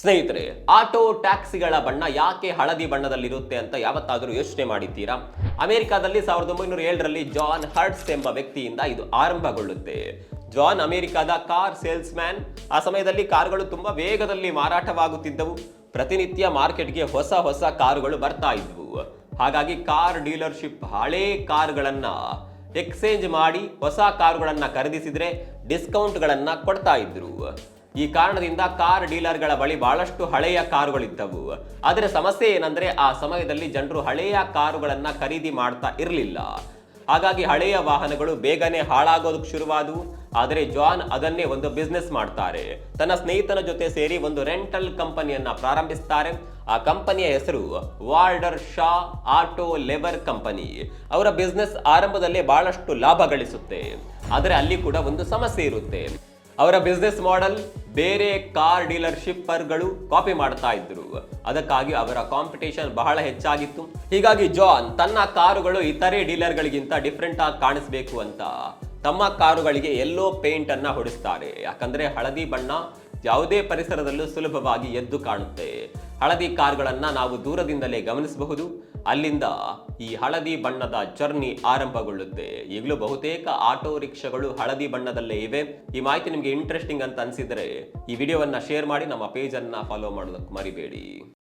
ಸ್ನೇಹಿತರೆ, ಆಟೋ ಟ್ಯಾಕ್ಸಿಗಳ ಬಣ್ಣ ಯಾಕೆ ಹಳದಿ ಬಣ್ಣದಲ್ಲಿರುತ್ತೆ ಅಂತ ಯಾವತ್ತಾದರೂ ಯೋಚನೆ ಮಾಡಿದ್ದೀರಾ? ಅಮೆರಿಕಾದಲ್ಲಿ ಸಾವಿರದ ಒಂಬೈನೂರ ಏಳರಲ್ಲಿ ಜಾನ್ ಹರ್ಟ್ಸ್ ಎಂಬ ವ್ಯಕ್ತಿಯಿಂದ ಇದು ಆರಂಭಗೊಳ್ಳುತ್ತೆ. ಜಾನ್ ಅಮೆರಿಕಾದ ಕಾರ್ ಸೇಲ್ಸ್ ಆ ಸಮಯದಲ್ಲಿ ಕಾರುಗಳು ತುಂಬಾ ವೇಗದಲ್ಲಿ ಮಾರಾಟವಾಗುತ್ತಿದ್ದವು. ಪ್ರತಿನಿತ್ಯ ಮಾರ್ಕೆಟ್ಗೆ ಹೊಸ ಹೊಸ ಕಾರುಗಳು ಬರ್ತಾ ಇದ್ವು. ಹಾಗಾಗಿ ಕಾರ್ ಡೀಲರ್ಶಿಪ್ ಹಳೇ ಕಾರುಗಳನ್ನ ಎಕ್ಸ್ಚೇಂಜ್ ಮಾಡಿ ಹೊಸ ಕಾರುಗಳನ್ನ ಖರೀದಿಸಿದ್ರೆ ಡಿಸ್ಕೌಂಟ್ಗಳನ್ನ ಕೊಡ್ತಾ ಇದ್ರು. ಈ ಕಾರಣದಿಂದ ಕಾರ್ ಡೀಲರ್ಗಳ ಬಳಿ ಬಹಳಷ್ಟು ಹಳೆಯ ಕಾರುಗಳಿದ್ದವು. ಆದರೆ ಸಮಸ್ಯೆ ಏನಂದ್ರೆ ಆ ಸಮಯದಲ್ಲಿ ಜನರು ಹಳೆಯ ಕಾರುಗಳನ್ನ ಖರೀದಿ ಮಾಡ್ತಾ ಇರಲಿಲ್ಲ. ಹಾಗಾಗಿ ಹಳೆಯ ವಾಹನಗಳು ಬೇಗನೆ ಹಾಳಾಗೋದಕ್ಕೆ ಶುರುವಾದವು. ಆದರೆ ಜಾನ್ ಅದನ್ನೇ ಒಂದು ಬಿಸ್ನೆಸ್ ಮಾಡ್ತಾರೆ. ತನ್ನ ಸ್ನೇಹಿತನ ಜೊತೆ ಸೇರಿ ಒಂದು ರೆಂಟಲ್ ಕಂಪನಿಯನ್ನ ಪ್ರಾರಂಭಿಸ್ತಾರೆ. ಆ ಕಂಪನಿಯ ಹೆಸರು ವಾರ್ಡರ್ ಶಾ ಆಟೋ ಲೆಬರ್ ಕಂಪನಿ ಅವರ ಬಿಸ್ನೆಸ್ ಆರಂಭದಲ್ಲೇ ಬಹಳಷ್ಟು ಲಾಭ ಗಳಿಸುತ್ತೆ. ಆದರೆ ಅಲ್ಲಿ ಕೂಡ ಒಂದು ಸಮಸ್ಯೆ ಇರುತ್ತೆ. ಅವರ ಬಿಸ್ನೆಸ್ ಮಾಡೆಲ್ ಬೇರೆ ಕಾರ್ ಡೀಲರ್ಶಿಪ್ಪರ್ಗಳು ಕಾಪಿ ಮಾಡ್ತಾ ಇದ್ರು. ಅದಕ್ಕಾಗಿ ಅವರ ಕಾಂಪಿಟೇಷನ್ ಬಹಳ ಹೆಚ್ಚಾಗಿತ್ತು. ಹೀಗಾಗಿ ಜಾನ್ ತನ್ನ ಕಾರುಗಳು ಇತರೆ ಡೀಲರ್ಗಳಿಗಿಂತ ಡಿಫ್ರೆಂಟ್ ಆಗಿ ಕಾಣಿಸ್ಬೇಕು ಅಂತ ತಮ್ಮ ಕಾರುಗಳಿಗೆ ಎಲ್ಲೋ ಪೇಂಟ್ ಅನ್ನ ಹೊಡಿಸ್ತಾರೆ. ಯಾಕಂದ್ರೆ ಹಳದಿ ಬಣ್ಣ ಯಾವುದೇ ಪರಿಸರದಲ್ಲೂ ಸುಲಭವಾಗಿ ಎದ್ದು ಕಾಣುತ್ತೆ. ಹಳದಿ ಕಾರ್ಗಳನ್ನ ನಾವು ದೂರದಿಂದಲೇ ಗಮನಿಸಬಹುದು. ಅಲ್ಲಿಂದ ಈ ಹಳದಿ ಬಣ್ಣದ ಜರ್ನಿ ಆರಂಭಗೊಳ್ಳುತ್ತೆ. ಈಗಲೂ ಬಹುತೇಕ ಆಟೋ ರಿಕ್ಷಾಗಳು ಹಳದಿ ಬಣ್ಣದಲ್ಲೇ ಇವೆ. ಈ ಮಾಹಿತಿ ನಿಮಗೆ ಇಂಟ್ರೆಸ್ಟಿಂಗ್ ಅಂತ ಅನ್ಸಿದ್ರೆ ಈ ವಿಡಿಯೋವನ್ನ ಶೇರ್ ಮಾಡಿ, ನಮ್ಮ ಪೇಜನ್ನು ಫಾಲೋ ಮಾಡೋದಕ್ಕೆ ಮರಿಬೇಡಿ.